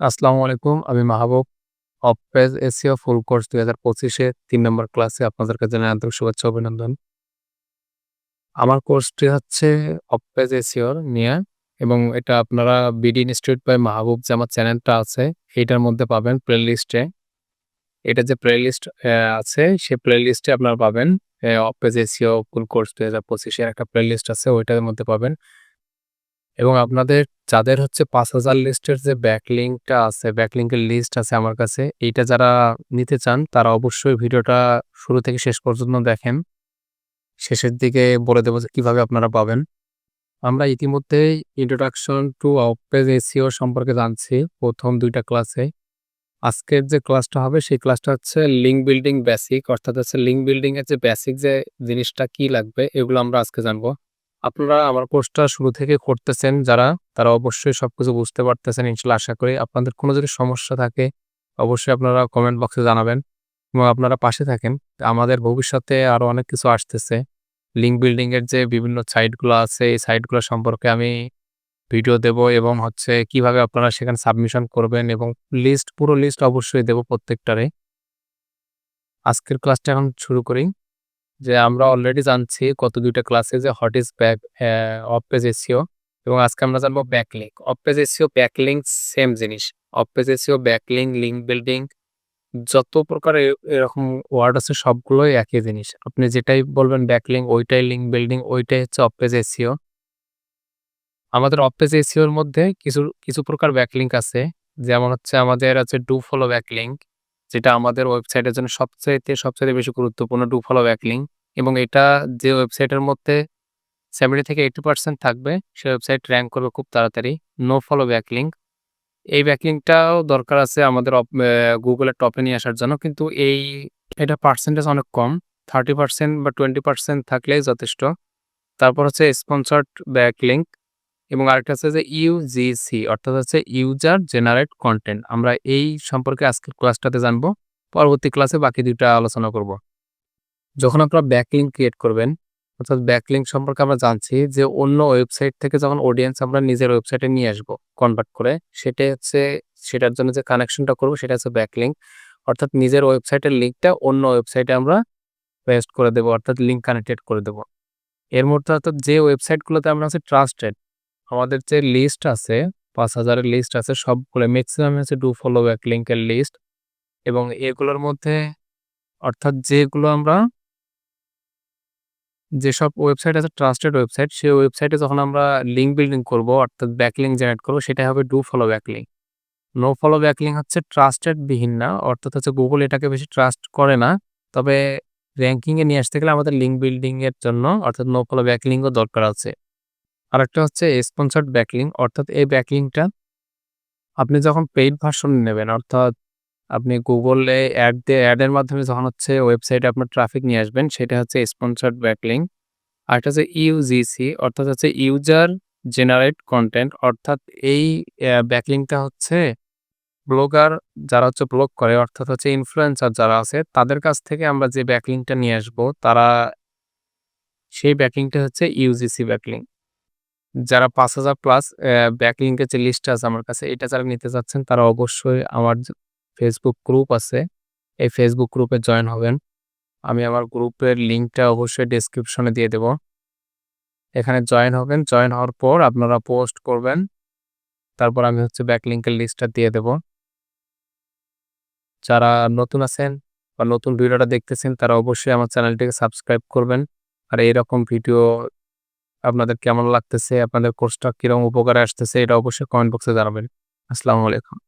আসসালামু আলাইকুম। আমি Mahbub. Off off page SEO full course দুই হাজার পঁচিশে তিন নম্বর ক্লাসে আপনাদেরকে জানাই আন্তরিক শুভেচ্ছা অভিনন্দন। আমার কোর্সটি হচ্ছে অফপেজ এসিওর নিয়ে এবং এটা আপনারা বিডি ইনস্টিটিউট বাই মাহবুব যে আমার চ্যানেলটা আছে, এইটার মধ্যে পাবেন প্লেলিস্টে। এটা যে প্লেলিস্ট অ্যা আছে সেই প্লেলিস্টে আপনারা পাবেন, এ, অফপেজ এসিও ফুল কোর্স ২০২৫ এর একটা প্লে লিস্ট আছে, ওইটার মধ্যে পাবেন। এবং আপনাদের যাদের হচ্ছে ৫০০০ লিস্টের যে ব্যাকলিংকটা আছে, ব্যাকলিংকের লিস্ট আছে আমার কাছে, এইটা যারা নিতে চান তারা অবশ্যই ভিডিওটা শুরু থেকে শেষ পর্যন্ত দেখেন। শেষের দিকে বলে দেবো যে কীভাবে আপনারা পাবেন। আমরা ইতিমধ্যেই ইন্ট্রোডাকশন টু অফপেজ এসিও সম্পর্কে জানছি প্রথম দুইটা ক্লাসে। আজকের যে ক্লাসটা হবে সেই ক্লাসটা হচ্ছে লিঙ্ক বিল্ডিং বেসিক অর্থাৎ হচ্ছে লিঙ্ক বিল্ডিংয়ের যে বেসিক যে জিনিসটা কি লাগবে এগুলো আমরা আজকে জানব। আপনারা আমার কোর্সটা শুরু থেকে করতেছেন যারা, তারা অবশ্যই সবকিছু বুঝতে পারতেছেন ইনশাল্লাহ আশা করি। আপনাদের কোনো যদি সমস্যা থাকে অবশ্যই আপনারা কমেন্ট বক্সে জানাবেন এবং আপনারা পাশে থাকেন। আমাদের ভবিষ্যতে আরও অনেক কিছু আসতেছে। লিঙ্ক বিল্ডিং এর যে বিভিন্ন সাইটগুলো আছে এই সাইটগুলো সম্পর্কে আমি ভিডিও দেব এবং হচ্ছে কীভাবে আপনারা সেখানে সাবমিশন করবেন এবং লিস্ট পুরো লিস্ট অবশ্যই দেব প্রত্যেকটারে। আজকের ক্লাসটা এখন শুরু করি। যে আমরা অলরেডি জানছি কত দুইটা ক্লাসে যে what is back of page SEO এবং আজকে আমরা জানব backlink. Off page SEO backlink same জিনিস। Off page SEO backlink, link building যত প্রকার এরকম ওয়ার্ড আছে সবগুলোই একই জিনিস। আপনি যেটাই বলবেন ব্যাকলিংক ওইটাই লিঙ্ক বিল্ডিং ওইটাই হচ্ছে অফ পেজ এসইও। আমাদের অফ পেজ এসইওর মধ্যে কিছু, কিছু প্রকার ব্যাকলিংক আছে। যেমন হচ্ছে আমাদের আছে ডু ফলো ব্যাকলিংক যেটা আমাদের ওয়েবসাইটের জন্য সবচাইতে, সবচাইতে বেশি গুরুত্বপূর্ণ ডু ফলো ব্যাকলিংক এবং এটা যে ওয়েবসাইটের মধ্যে 70 থেকে 80% থাকবে সেই ওয়েবসাইট র্যাঙ্ক করবে খুব তাড়াতাড়ি। নো ফলো ব্যাকলিংক এই ব্যাকলিংকটাও দরকার আছে আমাদের গুগলের টপে নিয়ে আসার জন্য। কিন্তু এই এটা পার্সেন্টেজ অনেক কম। 30% বা 20% থাকলেই যথেষ্ট। তারপর হচ্ছে স্পন্সরড ব্যাকলিংক এবং আরেকটা আছে যে ইউজিসি অর্থাৎ হচ্ছে ইউজার জেনারেট কন্টেন্ট আমরা এই সম্পর্কে আজকের ক্লাসটাতে জানব। পরবর্তী ক্লাসে বাকি ২ টা আলোচনা করব। যখন আপনারা ব্যাকলিংক ক্রিয়েট করবেন, অর্থাৎ ব্যাকলিংক সম্পর্কে আমরা জানছি যে অন্য ওয়েবসাইট থেকে যখন অডিয়েন্স আমরা নিজের ওয়েবসাইটে নিয়ে আসব কনভার্ট করে, সেটা হচ্ছে, সেটার জন্য যে কানেকশনটা করব, সেটা হচ্ছে ব্যাকলিংক। অর্থাৎ নিজের ওয়েবসাইটের লিঙ্কটা অন্য ওয়েবসাইটে আমরা পেস্ট করে দেবো, অর্থাৎ লিঙ্ক কানেক্টেড করে দেবো এর মধ্যে অর্থাৎ যে ওয়েবসাইটগুলোতে আমরা হচ্ছে ট্রাস্টেড আমাদের যে লিস্ট আছে, পাঁচ হাজারের লিস্ট আছে সবগুলো ম্যাক্সিমাম হচ্ছে ডু ফলো ব্যাকলিংকের লিস্ট এবং এগুলোর মধ্যে অর্থাৎ যেগুলো আমরা যেসব ওয়েবসাইট আছে ট্রাস্টেড ওয়েবসাইট সেই ওয়েবসাইটে যখন আমরা লিঙ্ক বিল্ডিং করব, অর্থাৎ ব্যাকলিংক জেনারেট করব সেটাই হবে do follow backlink. No follow backlink হচ্ছে ট্রাস্টেড বিহীন না, অর্থাৎ হচ্ছে গুগল এটাকে বেশি ট্রাস্ট করে না। তবে র‍্যাংকিং এ নিয়ে আসতে গেলে আমাদের লিঙ্ক বিল্ডিংয়ের জন্য অর্থাৎ নো ফলো ব্যাকলিংকও দরকার আছে। আরেকটা হচ্ছে স্পন্সরড ব্যাকলিং অর্থাৎ এই ব্যাকলিংকটা আপনি যখন পেইড ভার্সন নেবেন, অর্থাৎ আপনি গুগলে অ্যাড দিয়ে অ্যাডের মাধ্যমে যখন হচ্ছে ওয়েবসাইটে আপনার ট্রাফিক নিয়ে আসবেন, সেটা হচ্ছে স্পন্সরড ব্যাকলিংক। আরেকটা হচ্ছে ইউজিসি অর্থাৎ হচ্ছে ইউজার জেনারেট কন্টেন্ট অর্থাৎ এই ব্যাকলিংটা হচ্ছে ব্লগার যারা হচ্ছে ব্লগ করে, অর্থাৎ হচ্ছে ইনফ্লুয়েন্সার যারা আছে, তাদের কাছ থেকে আমরা যে ব্যাকলিংকটা নিয়ে আসব, তারা সেই ব্যাকলিংকটা হচ্ছে ইউজিসি ব্যাকলিংক। যারা ৫০০০ প্লাস অ্যা ব্যাকলিংকের যে লিস্টটা আছে আমার কাছে, এটা যারা নিতে চাচ্ছেন তারা অবশ্যই আমার ফেসবুক গ্রুপ আছে, এই ফেসবুক গ্রুপে জয়েন হবেন। আমি আমার গ্রুপের লিঙ্কটা অবশ্যই ডেসক্রিপশনে দিয়ে দেব। এখানে জয়েন হবেন। জয়েন হওয়ার পর আপনারা পোস্ট করবেন। তারপর আমি হচ্ছে ব্যাকলিংকের লিস্টটা দিয়ে দেব। যারা নতুন আছেন বা নতুন ভিডিওটা দেখতেছেন, তারা অবশ্যই আমার চ্যানেলটিকে সাবস্ক্রাইব করবেন। আর এরকম ভিডিও আপনাদের কেমন লাগতেছে, আপনাদের কোর্সটা কীরকম উপকারে আসতেছে এটা অবশ্যই কমেন্ট বক্সে জানাবেন। আসসালামু আলাইকুম।